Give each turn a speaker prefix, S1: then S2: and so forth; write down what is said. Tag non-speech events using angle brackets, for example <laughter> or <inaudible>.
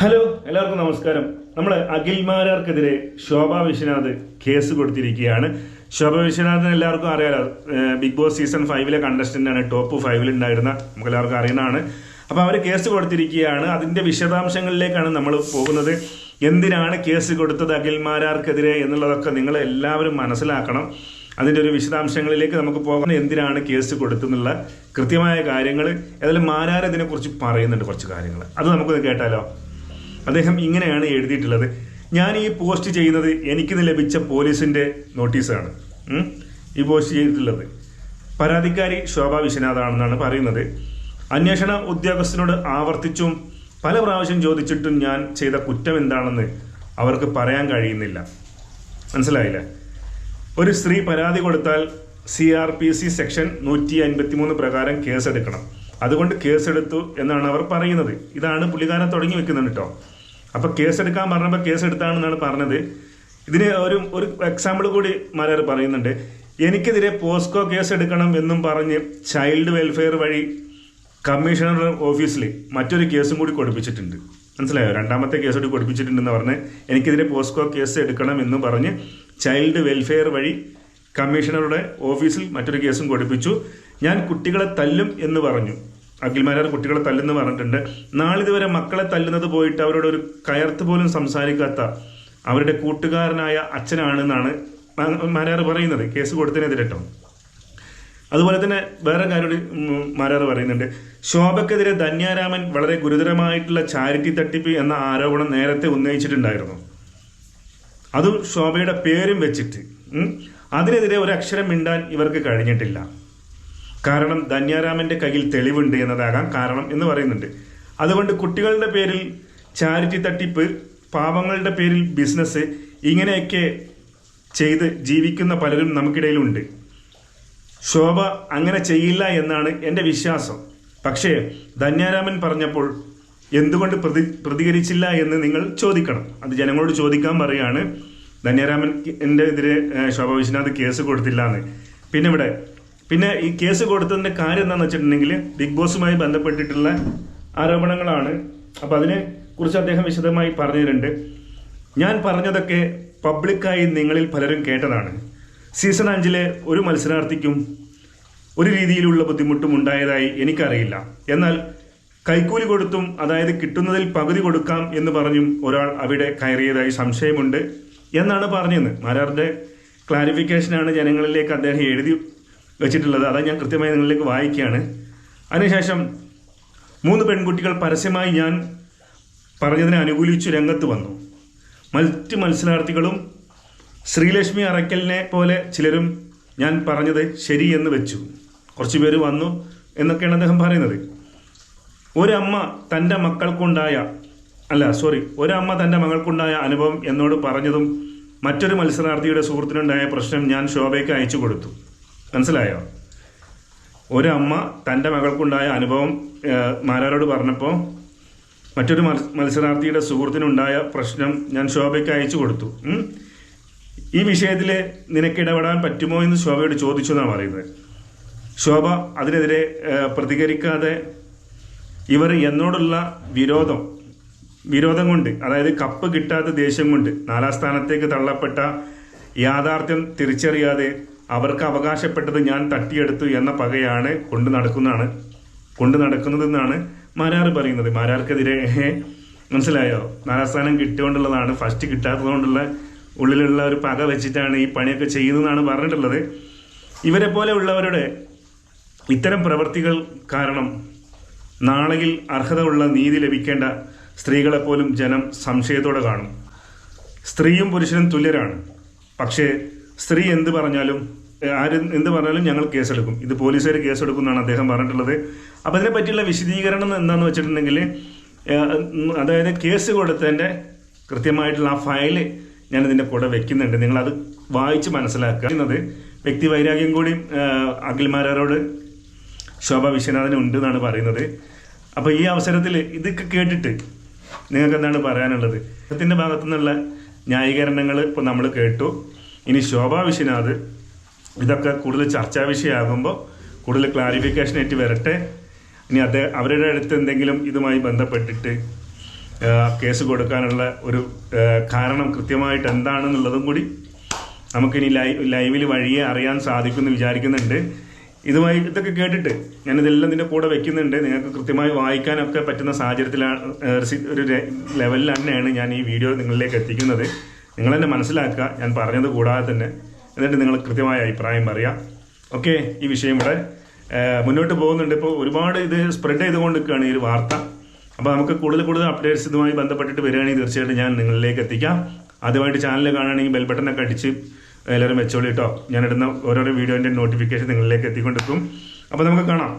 S1: Hello എല്ലാവർക്കും നമസ്കാരം. നമ്മൾ അഖിൽമാരാർക്കെതിരെ ശോഭ വിശ്വനാഥ് കേസ് കൊടുത്തിരിക്കുകയാണ്. ശോഭ വിശ്വനാഥിന് എല്ലാവർക്കും അറിയാലോ ബിഗ് ബോസ് സീസൺ ഫൈവിലെ ആണ് ടോപ്പ് ഫൈവിൽ ഉണ്ടായിരുന്ന നമുക്ക് എല്ലാവർക്കും അറിയുന്നതാണ്. അപ്പോൾ അവർ കേസ് കൊടുത്തിരിക്കുകയാണ്. അതിന്റെ വിശദാംശങ്ങളിലേക്കാണ് നമ്മൾ പോകുന്നത്. എന്തിനാണ് കേസ് കൊടുത്തത് അഖിൽമാരാർക്കെതിരെ എന്നുള്ളതൊക്കെ നിങ്ങൾ എല്ലാവരും മനസ്സിലാക്കണം. അതിന്റെ ഒരു വിശദാംശങ്ങളിലേക്ക് നമുക്ക് പോകാം. എന്തിനാണ് കേസ് കൊടുത്തെന്നുള്ള കൃത്യമായ കാര്യങ്ങൾ ഏതായാലും മാരാർ ഇതിനെക്കുറിച്ച് പറയുന്നുണ്ട് കുറച്ച് കാര്യങ്ങൾ അത് നമുക്ക് കേട്ടാലോ? അദ്ദേഹം ഇങ്ങനെയാണ് എഴുതിയിട്ടുള്ളത്. ഞാൻ ഈ പോസ്റ്റ് ചെയ്യുന്നത് എനിക്ക് ലഭിച്ച പോലീസിന്റെ നോട്ടീസാണ്. ഈ പോസ്റ്റ് ചെയ്തിട്ടുള്ളത്. പരാതിക്കാരി ശോഭ വിശ്വനാഥാണെന്നാണ് പറയുന്നത്. അന്വേഷണ ഉദ്യോഗസ്ഥനോട് ആവർത്തിച്ചും പല പ്രാവശ്യം ചോദിച്ചിട്ടും ഞാൻ ചെയ്ത കുറ്റം എന്താണെന്ന് അവർക്ക് പറയാൻ കഴിയുന്നില്ല. മനസ്സിലായില്ലേ? ഒരു സ്ത്രീ പരാതി കൊടുത്താൽ C R P C section നൂറ്റി അൻപത്തി മൂന്ന് പ്രകാരം കേസെടുക്കണം. അതുകൊണ്ട് കേസെടുത്തു എന്നാണ് അവർ പറയുന്നത്. ഇതാണ് പുള്ളിക്കാരൻ തുടങ്ങി വെക്കുന്നുണ്ട് കേട്ടോ അപ്പൊ കേസെടുക്കാൻ പറഞ്ഞപ്പോൾ കേസെടുത്താണെന്നാണ് പറഞ്ഞത്. ഇതിന് ഒരു ഒരു എക്സാമ്പിൾ കൂടി മാരാർ പറയുന്നുണ്ട്. എനിക്കെതിരെ പോസ്കോ കേസ് എടുക്കണം എന്നും പറഞ്ഞ് ചൈൽഡ് വെൽഫെയർ വഴി കമ്മീഷണർ ഓഫീസിൽ മറ്റൊരു കേസും കൂടി കൊടുപ്പിച്ചിട്ടുണ്ട്. മനസ്സിലായോ? രണ്ടാമത്തെ കേസ് കൂടി കൊടുപ്പിച്ചിട്ടുണ്ടെന്ന് പറഞ്ഞ് എനിക്കെതിരെ പോസ്കോ കേസ് എടുക്കണം എന്നും പറഞ്ഞ് ചൈൽഡ് വെൽഫെയർ വഴി കമ്മീഷണറുടെ ഓഫീസിൽ മറ്റൊരു കേസും കൊടുപ്പിച്ചു. ഞാൻ കുട്ടികളെ തല്ലും എന്ന് പറഞ്ഞു. അഖിൽമാരാർ കുട്ടികളെ തല്ലെന്ന് പറഞ്ഞിട്ടുണ്ട്. നാളിതുവരെ മക്കളെ തല്ലുന്നത് പോയിട്ട് അവരോട് ഒരു കയർത്ത് പോലും സംസാരിക്കാത്ത അവരുടെ കൂട്ടുകാരനായ അച്ഛനാണെന്നാണ് മാരാർ പറയുന്നത് കേസ് കൊടുത്തതിനെതിരട്ടോ അതുപോലെ തന്നെ വേറെ കാര്യം മാരാർ പറയുന്നുണ്ട്. ശോഭക്കെതിരെ ധന്യാരാമൻ വളരെ ഗുരുതരമായിട്ടുള്ള ചാരിറ്റി തട്ടിപ്പ് എന്ന ആരോപണം നേരത്തെ ഉന്നയിച്ചിട്ടുണ്ടായിരുന്നു. അതും ശോഭയുടെ പേരും വെച്ചിട്ട് അതിനെതിരെ ഒരു അക്ഷരം മിണ്ടാൻ ഇവർക്ക് കഴിഞ്ഞിട്ടില്ല. കാരണം ധന്യാരാമന്റെ കയ്യിൽ തെളിവുണ്ട് എന്നതാകാം കാരണം എന്ന് പറയുന്നുണ്ട്. അതുകൊണ്ട് കുട്ടികളുടെ പേരിൽ ചാരിറ്റി തട്ടിപ്പ് പാവങ്ങളുടെ പേരിൽ ബിസിനസ് ഇങ്ങനെയൊക്കെ ചെയ്ത് ജീവിക്കുന്ന പലരും നമുക്കിടയിലുണ്ട്. ശോഭ അങ്ങനെ ചെയ്യില്ല എന്നാണ് എന്റെ വിശ്വാസം. പക്ഷേ ധന്യാരാമൻ പറഞ്ഞപ്പോൾ എന്തുകൊണ്ട് പ്രതി പ്രതികരിച്ചില്ല എന്ന് നിങ്ങൾ ചോദിക്കണം. അത് ജനങ്ങളോട് ചോദിക്കാൻ പറയാണ്. ധന്യാരാമൻ എന്റെ എതിരെ ശോഭ വിശ്വനാഥ് കേസ് കൊടുത്തില്ല എന്ന് പിന്നെ ഇവിടെ പിന്നെ ഈ കേസ് കൊടുത്തതിന്റെ കാര്യം എന്താണെന്ന് വെച്ചിട്ടുണ്ടെങ്കിൽ ബിഗ് ബോസുമായി ബന്ധപ്പെട്ടിട്ടുള്ള ആരോപണങ്ങളാണ്. അപ്പൊ അതിനെ കുറിച്ച് അദ്ദേഹം വിശദമായി പറഞ്ഞിട്ടുണ്ട്. ഞാൻ പറഞ്ഞതൊക്കെ പബ്ലിക്കായി നിങ്ങളിൽ പലരും കേട്ടതാണ്. സീസൺ അഞ്ചിലെ ഒരു മത്സരാർത്ഥിക്കും ഒരു രീതിയിലുള്ള ബുദ്ധിമുട്ടും ഉണ്ടായതായി എനിക്കറിയില്ല. എന്നാൽ കൈക്കൂലി കൊടുത്തും അതായത് കിട്ടുന്നതിൽ പകുതി കൊടുക്കാം എന്ന് പറഞ്ഞും ഒരാൾ അവിടെ കയറിയതായി സംശയമുണ്ട് എന്നാണ് പറഞ്ഞത് മാരാറിന്റെ ക്ലാരിഫിക്കേഷനാണ് ജനങ്ങളിലേക്ക് അദ്ദേഹം എഴുതി വെച്ചിട്ടുള്ളത്. അതാ ഞാൻ കൃത്യമായി നിങ്ങളിലേക്ക് വായിക്കുകയാണ്. അതിനുശേഷം മൂന്ന് പെൺകുട്ടികൾ പരസ്യമായി ഞാൻ പറഞ്ഞതിനെ അനുകൂലിച്ചു രംഗത്ത് വന്നു. മറ്റ് മത്സരാർത്ഥികളും ശ്രീലക്ഷ്മി അറയ്ക്കലിനെ പോലെ ചിലരും ഞാൻ പറഞ്ഞത് ശരിയെന്ന് വെച്ചു. കുറച്ച് പേര് വന്നു എന്നൊക്കെയാണ് അദ്ദേഹം പറയുന്നത്. ഒരമ്മ തന്റെ മക്കൾക്കുണ്ടായ അല്ല സോറി ഒരമ്മ തന്റെ മകൾക്കുണ്ടായ അനുഭവം എന്നോട് പറഞ്ഞതും മറ്റൊരു മത്സരാർത്ഥിയുടെ സുഹൃത്തിനുണ്ടായ പ്രശ്നം ഞാൻ ശോഭയ്ക്ക് അയച്ചു കൊടുത്തു. മനസ്സിലായോ? ഒരമ്മ തന്റെ മകൾക്കുണ്ടായ അനുഭവം മാരാരോട് പറഞ്ഞപ്പോൾ മറ്റൊരു മത്സ- മത്സരാർത്ഥിയുടെ സുഹൃത്തിനുണ്ടായ പ്രശ്നം ഞാൻ ശോഭയ്ക്ക് അയച്ചു കൊടുത്തു. ഈ വിഷയത്തിൽ നിനക്ക് ഇടപെടാൻ പറ്റുമോ എന്ന് ശോഭയോട് ചോദിച്ചു എന്നാണ് പറയുന്നത്. ശോഭ അതിനെതിരെ പ്രതികരിക്കാതെ ഇവർ എന്നോടുള്ള വിരോധം വിരോധം കൊണ്ട് അതായത് കപ്പ് കിട്ടാത്ത ദേഷ്യം കൊണ്ട് നാലാം സ്ഥാനത്തേക്ക് തള്ളപ്പെട്ട യാഥാർത്ഥ്യം തിരിച്ചറിയാതെ അവർക്ക് അവകാശപ്പെട്ടത് ഞാൻ തട്ടിയെടുത്തു എന്ന പകയാണ് കൊണ്ടു നടക്കുന്നതാണ്. കൊണ്ടു നടക്കുന്നതെന്നാണ് മാരാർ പറയുന്നത്. മാരാർക്കെതിരെ <laughs> മനസ്സിലായോ? നാലാസ്ഥാനം കിട്ടിയോണ്ടുള്ളതാണ് ഫസ്റ്റ് കിട്ടാത്തതുകൊണ്ടുള്ള ഉള്ളിലുള്ള ഒരു പക വെച്ചിട്ടാണ് ഈ പണിയൊക്കെ ചെയ്യുന്നതെന്നാണ് പറഞ്ഞിട്ടുള്ളത്. ഇവരെ പോലെ ഉള്ളവരുടെ ഇത്തരം പ്രവൃത്തികൾ കാരണം നാളെയിൽ അർഹതയുള്ള നീതി ലഭിക്കേണ്ട സ്ത്രീകളെപ്പോലും ജനം സംശയത്തോടെ കാണും. സ്ത്രീയും പുരുഷനും തുല്യരാണ്. പക്ഷേ സ്ത്രീ എന്ത് പറഞ്ഞാലും ആര് എന്ത് പറഞ്ഞാലും ഞങ്ങൾ കേസെടുക്കും. ഇത് പോലീസുകാർ കേസെടുക്കും എന്നാണ് അദ്ദേഹം പറഞ്ഞിട്ടുള്ളത്. അപ്പോൾ അതിനെ പറ്റിയുള്ള വിശദീകരണം എന്താണെന്ന് വെച്ചിട്ടുണ്ടെങ്കിൽ അതായത് കേസ് കൊടുത്തതിന്റെ കൃത്യമായിട്ടുള്ള ആ ഫയൽ ഞാൻ ഇതിന്റെ കൂടെ വെക്കുന്നുണ്ട്. നിങ്ങളത് വായിച്ച് മനസ്സിലാക്കുക. എന്നത് വ്യക്തി വൈരാഗ്യം കൂടി അഖിൽമാരോട് ശോഭ വിശ്വനാഥന് ഉണ്ട് എന്നാണ് പറയുന്നത്. അപ്പോൾ ഈ അവസരത്തിൽ ഇതൊക്കെ കേട്ടിട്ട് നിങ്ങൾക്ക് എന്താണ് പറയാനുള്ളത്? അദ്ദേഹത്തിന്റെ ഭാഗത്തു നിന്നുള്ള ന്യായീകരണങ്ങൾ ഇപ്പോൾ നമ്മൾ കേട്ടു. ഇനി ശോഭ വിശ്വനാഥ്. ഇതൊക്കെ കൂടുതൽ ചർച്ചാ വിഷയമാകുമ്പോൾ കൂടുതൽ ക്ലാരിഫിക്കേഷൻ ആയിട്ട് വരട്ടെ. ഇനി അദ്ദേഹം അവരുടെ അടുത്ത് എന്തെങ്കിലും ഇതുമായി ബന്ധപ്പെട്ടിട്ട് കേസ് കൊടുക്കാനുള്ള ഒരു കാരണം കൃത്യമായിട്ട് എന്താണെന്നുള്ളതും കൂടി നമുക്കിനി ലൈവ് ലൈവിൽ വഴിയെ അറിയാൻ സാധിക്കുമെന്ന് വിചാരിക്കുന്നുണ്ട്. ഇതുമായി ഇതൊക്കെ കേട്ടിട്ട് ഞാൻ ഇതെല്ലാം ഇതിന്റെ കൂടെ വെക്കുന്നുണ്ട്. നിങ്ങൾക്ക് കൃത്യമായി വായിക്കാനൊക്കെ പറ്റുന്ന സാഹചര്യത്തിലാണ് ഒരു ലെവലിൽ തന്നെയാണ് ഞാൻ ഈ വീഡിയോ നിങ്ങളിലേക്ക് എത്തിക്കുന്നത്. നിങ്ങൾ തന്നെ മനസ്സിലാക്കുക ഞാൻ പറഞ്ഞത് കൂടാതെ തന്നെ എന്നിട്ട് നിങ്ങൾ കൃത്യമായ അഭിപ്രായം പറയുക ഓക്കെ ഈ വിഷയം ഇവിടെ മുന്നോട്ട് പോകുന്നുണ്ട്. ഇപ്പോൾ ഒരുപാട് ഇത് സ്പ്രെഡ് ചെയ്തുകൊണ്ട് നിൽക്കുകയാണ് ഈ ഒരു വാർത്ത. അപ്പോൾ നമുക്ക് കൂടുതൽ കൂടുതൽ അപ്ഡേറ്റ്സ് ഇതുമായി ബന്ധപ്പെട്ടിട്ട് വരികയാണെങ്കിൽ തീർച്ചയായിട്ടും ഞാൻ നിങ്ങളിലേക്ക് എത്തിക്കാം. ആദ്യമായിട്ട് ചാനൽ കാണുകയാണെങ്കിൽ ബെൽ ബട്ടണൊക്കെ അടിച്ച് എല്ലാവരും വെച്ചോളി കേട്ടോ ഞാൻ ഇടുന്ന ഓരോരോ വീഡിയോന്റെ നോട്ടിഫിക്കേഷൻ നിങ്ങളിലേക്ക് എത്തിക്കൊണ്ടിരിക്കും. അപ്പോൾ നമുക്ക് കാണാം.